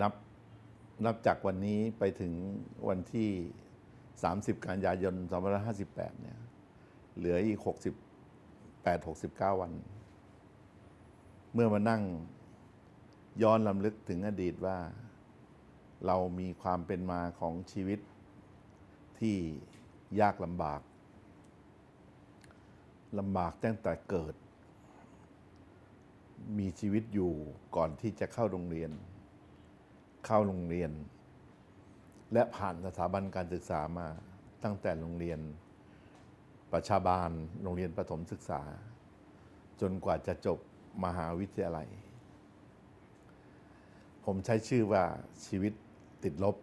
นับนับจากวันนี้ไปถึงวันที่ 30 กันยายน 2558 เนี่ย เหลืออีก 68 69 วัน เมื่อมานั่งย้อนลำลึกถึงอดีตว่า เรามีความเป็นมาของชีวิตที่ยากลำบากลำบากตั้งแต่เกิด มีชีวิตอยู่ก่อนที่จะเข้าโรงเรียน เข้าโรงเรียน และผ่านสถาบันการศึกษามาตั้งแต่โรงเรียน ประชาบาล โรงเรียนประถมศึกษา จนกว่าจะจบมหาวิทยาลัย ผมใช้ชื่อว่าชีวิตติดลบ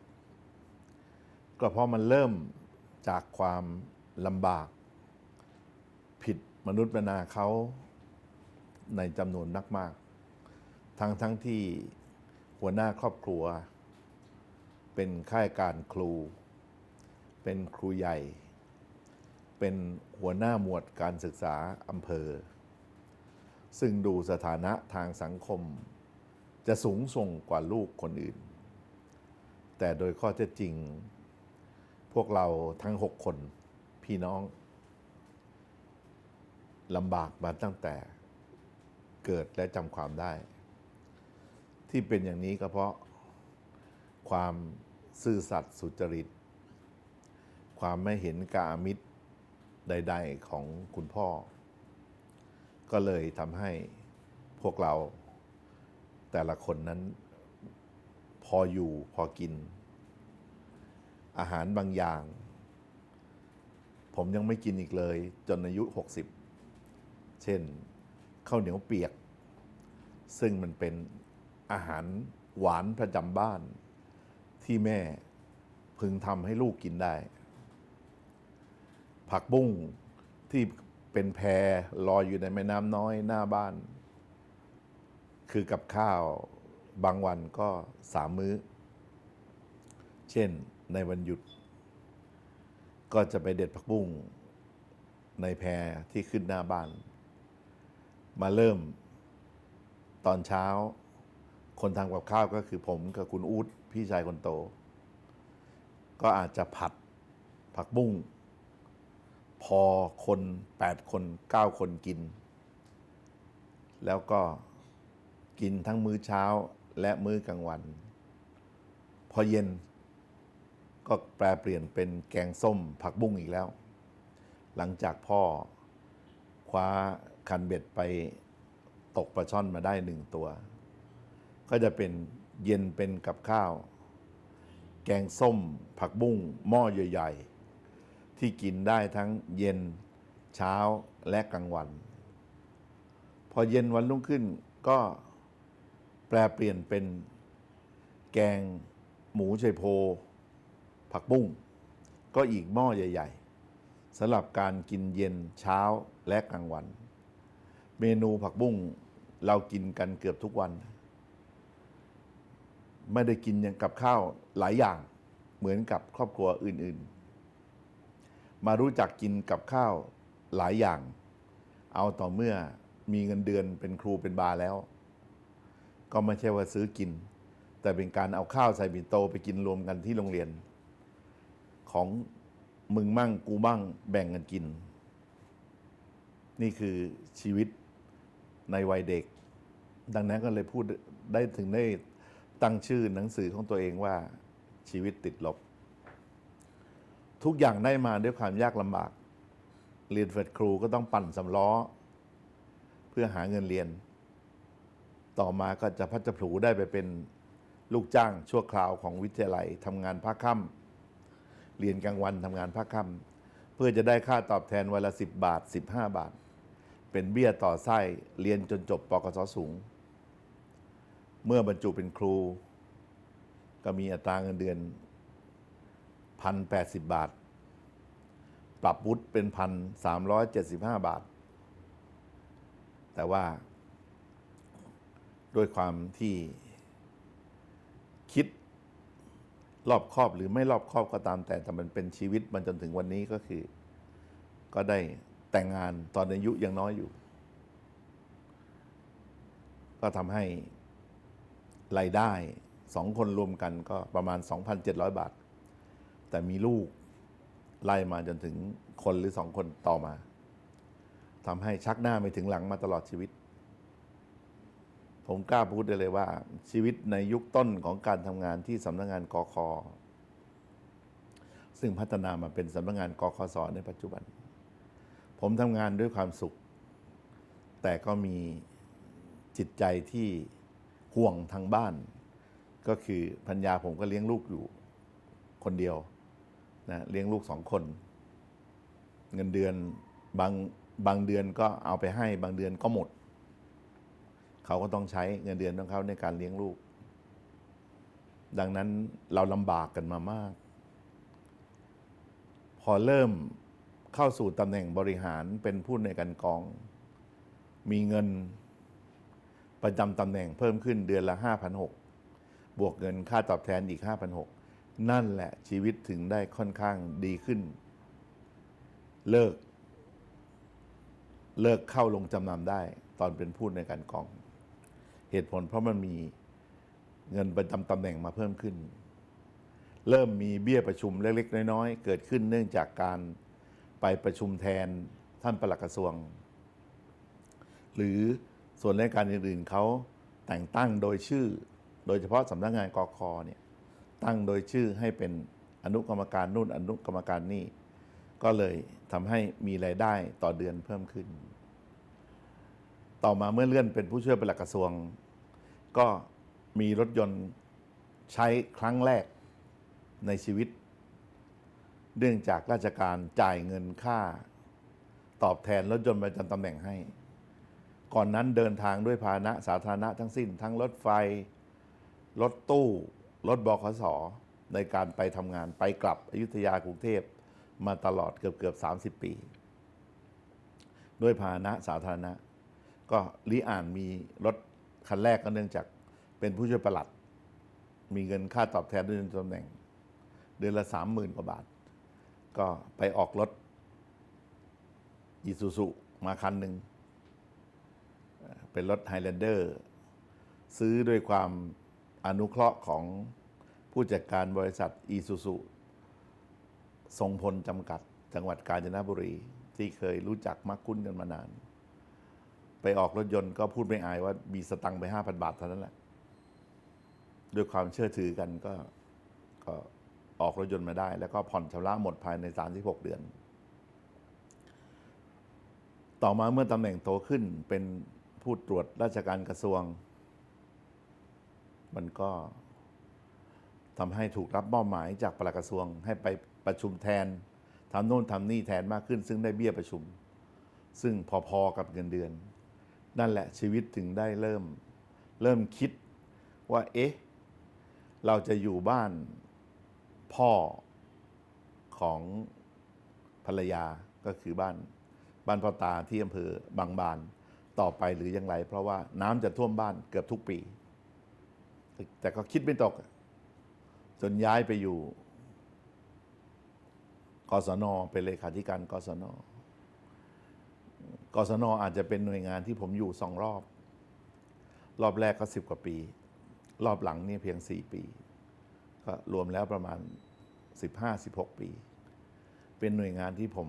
ก็เพราะมันเริ่มจากความลำบาก ผิดมนุษย์มนาเขาในจำนวนนักมาก ทั้งทั้งที่ หัวหน้าครอบครัว เป็นข้าราชการครู เป็นครูใหญ่ เป็นหัวหน้าหมวดการศึกษาอำเภอ ซึ่งดูสถานะทางสังคม จะสูงส่งกว่าลูกคนอื่น แต่โดยข้อเท็จจริง พวกเราทั้งหกคนพี่น้องลำบากมาตั้งแต่เกิดและจำความได้ ที่เป็นอย่างนี้ก็เพราะความซื่อสัตย์สุจริต ความไม่เห็นกามิตรใด ๆ ของคุณพ่อ ก็เลยทำให้พวกเราแต่ละคนนั้นพออยู่พอกิน อาหารบางอย่าง ผมยังไม่กินอีกเลย จนอายุ 60 เช่นข้าวเหนียวเปียก ซึ่งมันเป็น อาหารหวานประจำบ้านที่แม่พึงทำให้ลูกกินได้ ผักบุ้งที่เป็นแพรลอยอยู่ในแม่น้ำน้อยหน้าบ้าน คือกับข้าวบางวันก็สามมื้อ เช่นในวันหยุด ก็จะไปเด็ดผักบุ้งในแพรที่ขึ้นหน้าบ้าน มาเริ่มตอนเช้า คนทำกับข้าวก็คือผมกับคุณอู๊ดพี่ชายคนโต ก็อาจจะผัดผักบุ้งพอคนแปดคนเก้าคนกิน แล้วก็กินทั้งมื้อเช้าและมื้อกลางวัน พอเย็นก็แปลเปลี่ยนเป็นแกงส้มผักบุ้งอีกแล้ว หลังจากพ่อคว้าคันเบ็ดไปตกปลาช่อนมาได้หนึ่งตัว ก็จะเป็นเย็นเป็นกับข้าว แกงส้ม ผักบุ้งหม้อใหญ่ๆ ที่กินได้ทั้งเย็นเช้าและกลางวัน พอเย็นวันรุ่งขึ้นก็แปลเปลี่ยนเป็นแกงหมูชัยโพ ผักบุ้งก็อีกหม้อใหญ่ๆสำหรับการกินเย็นเช้าและกลางวัน เมนูผักบุ้งเรากินกันเกือบทุกวัน ไม่ได้กินอย่างกับข้าวหลายอย่างเหมือนกับครอบครัวอื่นๆ มารู้จักกินกับข้าวหลายอย่าง เอาต่อเมื่อมีเงินเดือนเป็นครูเป็นบาแล้ว ก็ไม่ใช่ว่าซื้อกิน แต่เป็นการเอาข้าวใส่บินโตไปกินรวมกันที่โรงเรียน ของมึงมั่งกูมั่งแบ่งกันกิน นี่คือชีวิตในวัยเด็ก ดังนั้นก็เลยพูดได้ถึงได้ ตั้งชื่อหนังสือของตัวเองว่าชีวิตติดลบ ทุกอย่างได้มาด้วยความยากลำบาก เรียนเฟดครูก็ต้องปั่นสำล้อ เพื่อหาเงินเรียน ต่อมาก็จะพัฒผูได้ไปเป็นลูกจ้างชั่วคราวของวิทยาลัยทำงานภาคค่ำเรียนกลางวันทำงานภาคค่ำเพื่อจะได้ค่าตอบแทนวันละสิบบาทสิบห้าบาท เป็นเบี้ยต่อไส้เรียนจนจบปกศสูง เมื่อบรรจุเป็นครู ก็มีอัตราเงินเดือนพันแปดสิบบาท ปรับวุฒิเป็นพันสามร้อยเจ็ดสิบห้าบาท แต่ว่า ด้วยความที่คิดรอบครอบหรือไม่รอบครอบก็ตามแต่แต่มันเป็นชีวิตมันจนถึงวันนี้ก็คือ ก็ได้แต่งงานตอนอายุยังน้อยอยู่ ก็ทำให้ รายได้สองคนรวมกันก็ประมาณ 2,700 บาท แต่มีลูกไล่มาจนถึงคนหรือสองคนต่อมาทำให้ชักหน้าไม่ถึงหลังมาตลอดชีวิต ผมกล้าพูดได้เลยว่า ชีวิตในยุคต้นของการทำงานที่สำนักงานกคซึ่งพัฒนามาเป็นสำนักงานกคสในปัจจุบัน ผมทำงานด้วยความสุข แต่ก็มีจิตใจที่ ห่วงทางบ้าน ก็คือพัญญาผมก็เลี้ยงลูกอยู่คนเดียวนะเลี้ยงลูกสองคน เงินเดือนบางบางเดือนก็เอาไปให้บางเดือนก็หมด เขาก็ต้องใช้เงินเดือนของเขาในการเลี้ยงลูก ดังนั้นเราลำบากกันมามาก พอเริ่มเข้าสู่ตำแหน่งบริหารเป็นผู้ในวยการกอง มีเงิน ประจำตำแหน่งเพิ่มขึ้นเดือนละ 5,600 บวกเงินค่าตอบแทนอีก 5,600 นั่นแหละชีวิตถึงได้ค่อนข้างดีขึ้น เลิก เลิกเข้าลงจำนำได้ ตอนเป็นผู้ในการกอง เหตุผลเพราะมันมีเงินประจำตำแหน่งมาเพิ่มขึ้น เริ่มมีเบี้ยประชุมเล็กๆ น้อยๆ เกิดขึ้นเนื่องจากการไปประชุมแทนท่านปลัดกระทรวง หรือ ส่วนราชการอื่นๆเขาแต่งตั้งโดยชื่อ โดยเฉพาะสำนักงานกคเนี่ยตั้งโดยชื่อให้เป็นอนุกรรมการนู่นอนุกรรมการนี่ก็เลยทำให้มีรายได้ต่อเดือนเพิ่มขึ้น ต่อมาเมื่อเลื่อนเป็นผู้ช่วยปลัดกระทรวง ก็มีรถยนต์ใช้ครั้งแรกในชีวิต เนื่องจากราชการจ่ายเงินค่า ตอบแทนรถยนต์ประจำตำแหน่งให้ ก่อนนั้นเดินทางด้วยพาหนะสาธารณะทั้งสิ้น ทั้งรถไฟ รถตู้ รถบขสในการไปทำงานไปกลับอยุธยากรุงเทพมาตลอดเกือบเกือบสาปี ด้วยพาหนะสาธารณะ ก็ลิอ่านมีรถคันแรกก็เนื่องจากเป็นผู้ช่วยประหลัด มีเงินค่าตอบแทนด้วยตำแหน่ง เดือนละสามหมื่นกว่าบาท ก็ไปออกรถอีซูซุมาคันหนึ่ง เป็นรถไฮแลนเดอร์ซื้อด้วยความอนุเคราะห์ของผู้จัดการบริษัทอีซูซุทรงพลจำกัด จังหวัดกาญจนบุรี ที่เคยรู้จักมักคุ้นกันมานาน ไปออกรถยนต์ก็พูดไม่อายว่ามีสตังค์ไปห้าพันบาทเท่านั้นแหละ ด้วยความเชื่อถือกันก็ก็ออกรถยนต์มาได้ แล้วก็ผ่อนชำระหมดภายใน 36 เดือน ต่อมาเมื่อตำแหน่งโตขึ้นเป็น ผู้ตรวจราชการกระทรวง มันก็ทำให้ถูกรับมอบหมายจากปลัดกระทรวง ให้ไปประชุมแทนทำโน่นทำนี่แทนมากขึ้น ซึ่งได้เบี้ยประชุม ซึ่งพอๆกับเงินเดือน นั่นแหละชีวิตถึงได้เริ่ม เริ่มคิดว่า เอ๊ะ เราจะอยู่บ้านพ่อของภรรยาก็คือบ้าน บ้านพ่อตาที่อำเภอบางบาน ต่อไปหรือยังไร เพราะว่าน้ำจะท่วมบ้านเกือบทุกปี แต่ก็คิดไม่ตก จนย้ายไปอยู่กศนเป็นเลขาธิการกศนกศนอาจจะเป็นหน่วยงานที่ผมอยู่สองรอบ รอบแรกก็สิบกว่าปี รอบหลังนี่เพียงสี่ปี ก็รวมแล้วประมาณสิบห้าสิบหกปี เป็นหน่วยงานที่ผม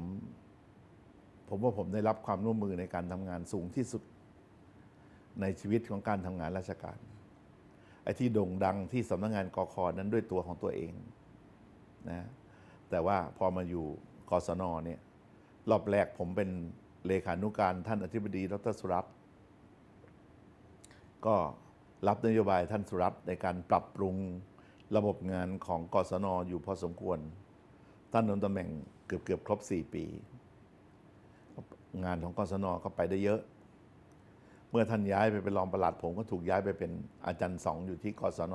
ผมว่าผมได้รับความร่วมมือในการทำงานสูงที่สุด ในชีวิตของการทำงานราชการ ไอ้ที่โด่งดังที่สำนักงานกคอนั้นด้วยตัวของตัวเองนะแต่ว่าพอมาอยู่กศนเนี่ยรอบแรกผมเป็นเลขานุการท่านอธิบดีดรสุรัตน์ก็รับนโยบายท่านสุรัตน์ในการปรับปรุงระบบงานของกศนอยู่พอสมควร ท่านดำตำแหน่งเกือบเกือบครบ 4 ปี งานของกศนก็ไปได้เยอะ เมื่อท่านย้ายไปเป็นรองปลัดผมก็ถูกย้ายไปเป็นอาจารย์สองอยู่ที่กศน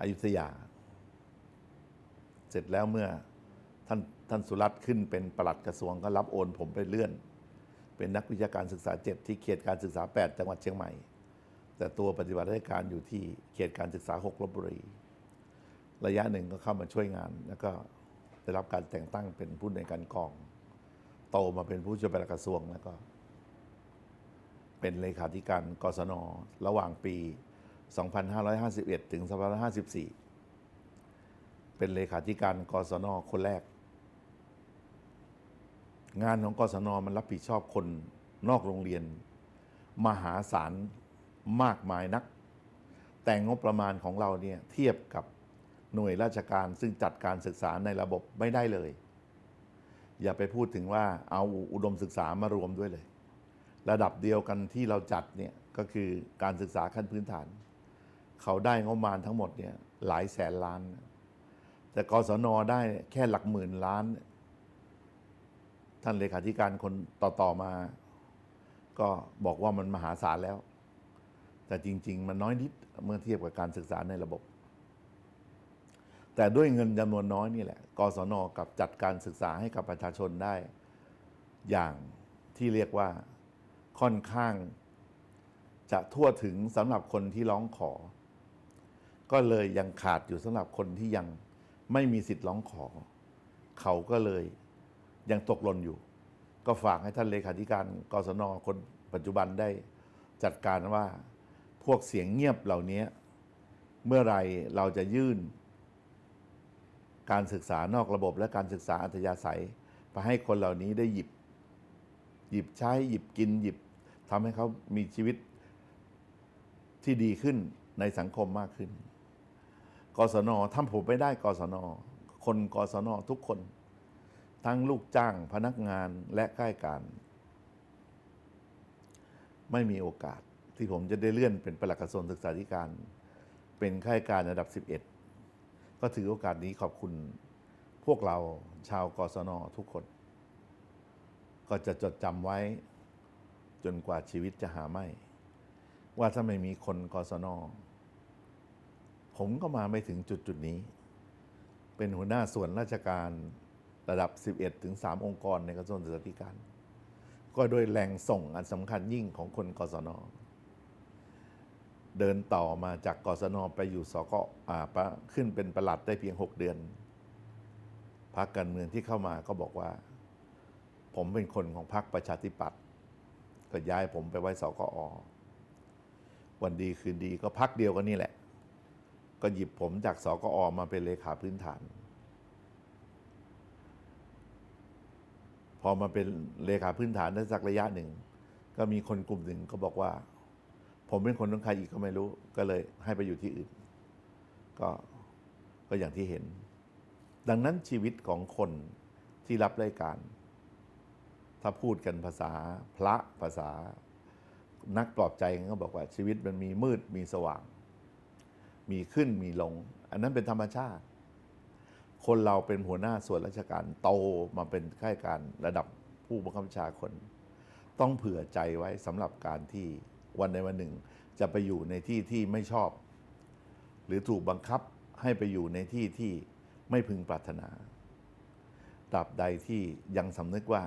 อยุธยา เสร็จแล้วเมื่อท่านท่านสุรัตน์ขึ้นเป็นปลัดกระทรวงก็รับโอนผมไปเลื่อน เป็นนักวิชาการศึกษา7ที่เขตการศึกษา 8 จังหวัดเชียงใหม่ แต่ตัวปฏิบัติราชการอยู่ที่เขตการศึกษา6ลบบุรีระยะหนึ่งก็เข้ามาช่วยงาน แล้วก็ได้รับการแต่งตั้งเป็นผู้ในวยการกอง โตมาเป็นผู้ช่วยปลัดกระทรวงแล้วก็ เป็นเลขาธิการกศนระหว่างปี 2551 ถึง 2554 เป็นเลขาธิการกศนคนแรก งานของกศนมันรับผิดชอบคนนอกโรงเรียน มหาศาลมากมายนัก แต่งบประมาณของเราเนี่ยเทียบกับหน่วยราชการซึ่งจัดการศึกษาในระบบไม่ได้เลย อย่าไปพูดถึงว่าเอาอุดมศึกษามารวมด้วยเลย ระดับเดียวกันที่เราจัดเนี่ยก็คือการศึกษาขั้นพื้นฐาน เขาได้งบประมาณทั้งหมดเนี่ยหลายแสนล้าน แต่กศนได้แค่หลักหมื่นล้าน ท่านเลขาธิการคนต่อๆมา ก็บอกว่ามันมหาศาลแล้ว แต่จริง ๆ มันน้อยนิดเมื่อเทียบกับการศึกษาในระบบ แต่ด้วยเงินจำนวนน้อยนี่แหละ กศนกับจัดการศึกษาให้กับประชาชนได้ อย่างที่เรียกว่าค่อนข้าง จะทั่วถึงสำหรับคนที่ร้องขอ ก็เลยยังขาดอยู่สำหรับคนที่ยังไม่มีสิทธิ์ร้องขอ เขาก็เลยยังตกหล่นอยู่ ก็ฝากให้ท่านเลขาธิการกศนคนปัจจุบันได้จัดการว่าพวกเสียงเงียบเหล่านี้เมื่อไรเราจะยื่น การศึกษานอกระบบและการศึกษาอัธยาศัยไปให้คนเหล่านี้ได้หยิบ หยิบใช้หยิบกินหยิบทำให้เขามีชีวิตที่ดีขึ้นในสังคมมากขึ้น กศนทำผมไม่ได้กศน คนกศนทุกคน ทั้งลูกจ้างพนักงานและข้าราชการ ไม่มีโอกาสที่ผมจะได้เลื่อนเป็นปลัดกระทรวงศึกษาธิการ เป็นข้าราชการระดับ 11 ก็ถือโอกาสนี้ขอบคุณพวกเราชาวกศนทุกคน ก็จะจดจำไว้จนกว่าชีวิตจะหาไม่ ว่าถ้าไม่มีคนกศนผมก็มาไม่ถึงจุดจุดนี้ เป็นหัวหน้าส่วนราชการระดับ 11 ถึง 3 องค์กรในกระทรวงศึกษาธิการ ก็โดยแรงส่งอันสำคัญยิ่งของคนกศน เดินต่อมาจากกศนไปอยู่สกอ่าขึ้นเป็นประหลัดได้เพียง 6 เดือนพรรคการเมืองที่เข้ามาก็บอกว่า ผมเป็นคนของพรรคประชาธิปัตย์ก็ย้ายผมไปไว้สกอ วันดีคืนดีก็พักเดียวกันนี่แหละ ก็หยิบผมจากสกอมาเป็นเลขาพื้นฐาน พอมาเป็นเลขาพื้นฐานได้สักระยะหนึ่ง ก็มีคนกลุ่มหนึ่งก็บอกว่า ผมเป็นคนของใครอีกก็ไม่รู้ ก็เลยให้ไปอยู่ที่อื่น ก็ก็อย่างที่เห็น ดังนั้นชีวิตของคนที่รับรายการ ถ้าพูดกันภาษาพระภาษา นักปลอบใจก็บอกว่าชีวิตมันมีมืดมีสว่าง มีขึ้นมีลง อันนั้นเป็นธรรมชาติ คนเราเป็นหัวหน้าส่วนราชการโตมาเป็นข้าราชการระดับผู้บังคับบัญชาคน ต้องเผื่อใจไว้สำหรับการที่ วันใดวันหนึ่ง จะไปอยู่ในที่ที่ไม่ชอบ หรือถูกบังคับให้ไปอยู่ในที่ที่ไม่พึงปรารถนาตราบใดที่ยังสำนึกว่า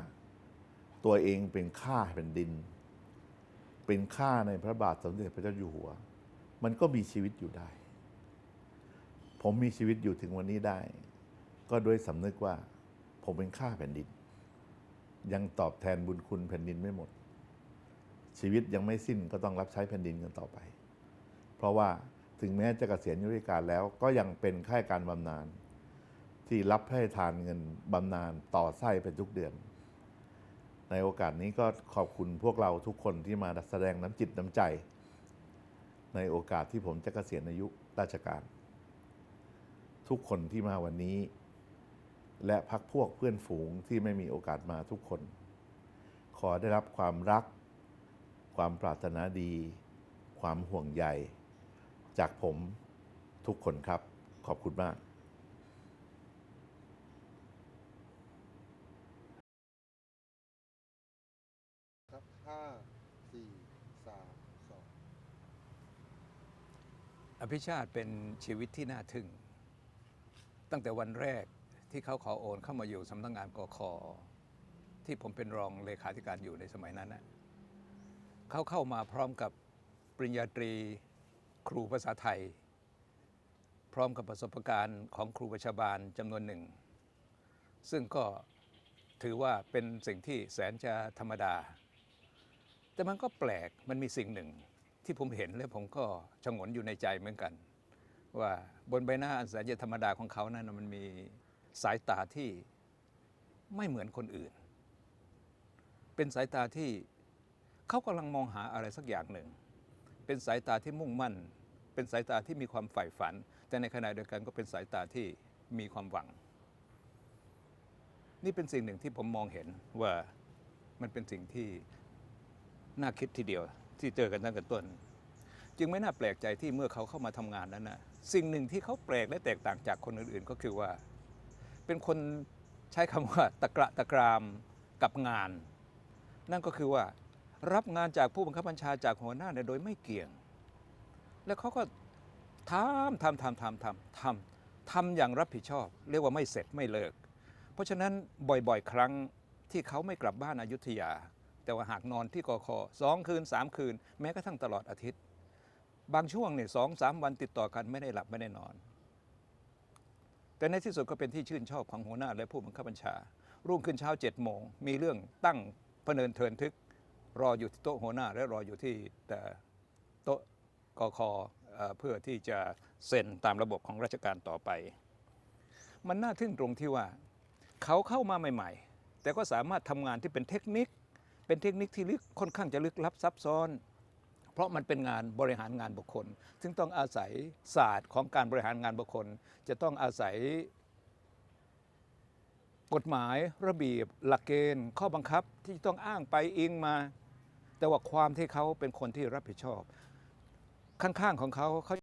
ตัวเองเป็นข้าแผ่นดิน เป็นข้าในพระบาทสมเด็จพระเจ้าอยู่หัว มันก็มีชีวิตอยู่ได้ ผมมีชีวิตอยู่ถึงวันนี้ได้ ก็ด้วยสำนึกว่า ผมเป็นข้าแผ่นดิน ยังตอบแทนบุญคุณแผ่นดินไม่หมด ชีวิตยังไม่สิ้นก็ต้องรับใช้แผ่นดินกันต่อไป เพราะว่าถึงแม้จะเกษียณอายุราชการแล้วก็ยังเป็นข้าราชการบำนาญที่รับให้ทานเงินบำนาญต่อไส้เป็นทุกเดือน ในโอกาสนี้ก็ขอบคุณพวกเราทุกคนที่มาแสดงน้ำจิตน้ำใจ ในโอกาสที่ผมจะเกษียณอายุราชการ ทุกคนที่มาวันนี้ และพักพวกเพื่อนฝูงที่ไม่มีโอกาสมาทุกคน ขอได้รับความรัก ความปรารถนาดี ความห่วงใย จากผมทุกคนครับ ขอบคุณมากครับห้าสี่สามสองอภิชาติเป็นชีวิตที่น่าทึ่ง ตั้งแต่วันแรกที่เขาขอโอนเข้ามาอยู่สำนักงานกคที่ผมเป็นรองเลขาธิการอยู่ในสมัยนั้นนะ เขาเข้ามาพร้อมกับปริญญาตรีครูภาษาไทย พร้อมกับประสบการณ์ของครูประชาบาลจำนวนหนึ่ง ซึ่งก็ถือว่าเป็นสิ่งที่แสนจะธรรมดา แต่มันก็แปลกมันมีสิ่งหนึ่งที่ผมเห็นแล้วผมก็ชงนอยู่ในใจเหมือนกัน ว่าบนใบหน้าอันแสนจะธรรมดาของเขานั้นมันมีสายตาที่ไม่เหมือนคนอื่น เป็นสายตาที่ เขากำลังมองหาอะไรสักอย่างหนึ่ง เป็นสายตาที่มุ่งมั่น เป็นสายตาที่มีความใฝ่ฝัน แต่ในขณะเดียวกันก็เป็นสายตาที่มีความหวัง นี่เป็นสิ่งหนึ่งที่ผมมองเห็นว่ามันเป็นสิ่งที่น่าคิดทีเดียวที่เจอกันตั้งแต่ต้น จึงไม่น่าแปลกใจที่เมื่อเขาเข้ามาทำงานนั้นนะสิ่งหนึ่งที่เขาแปลกและแตกต่างจากคนอื่นๆ ก็คือว่า เป็นคนใช้คำว่าตะกระตะกรามกับงาน นั่นก็คือว่า รับงานจากผู้บังคับบัญชาจากหัวหน้าเนี่ยโดยไม่เกี่ยง แล้วเขาก็ทำทำทำทำทำทำทำอย่างรับผิดชอบ เรียกว่าไม่เสร็จไม่เลิก เพราะฉะนั้นบ่อยๆ ครั้งที่เขาไม่กลับบ้านอายุทยา แต่ว่าหากนอนที่กอคอสองคืนสามคืน แม้กระทั่งตลอดอาทิตย์ บางช่วงเนี่ยสองสามวันติดต่อกันไม่ได้หลับไม่ได้นอน แต่ในที่สุดก็เป็นที่ชื่นชอบของหัวหน้าและผู้บังคับบัญชา รุ่งขึ้นเช้าเจ็ดโมงมีเรื่องตั้งพเนินเทินทึก รออยู่ที่โต๊ะหัวหน้าและรออยู่ที่แต่โต๊ะกคเอ่อเพื่อที่จะเซ็นตามระบบของราชการต่อไป มันน่าทึ่งตรงที่ว่าเขาเข้ามาใหม่ ๆ แต่ก็สามารถทำงานที่เป็นเทคนิค เป็นเทคนิคที่ลึกค่อนข้างจะลึกลับซับซ้อน เพราะมันเป็นงานบริหารงานบุคคล ซึ่งต้องอาศัยศาสตร์ของการบริหารงานบุคคล จะต้องอาศัยกฎหมายระเบียบหลักเกณฑ์ ข้อบังคับที่ต้องอ้างไปอิงมา แต่ว่าความที่เขาเป็นคนที่รับผิดชอบ ข้างๆของเขาเขา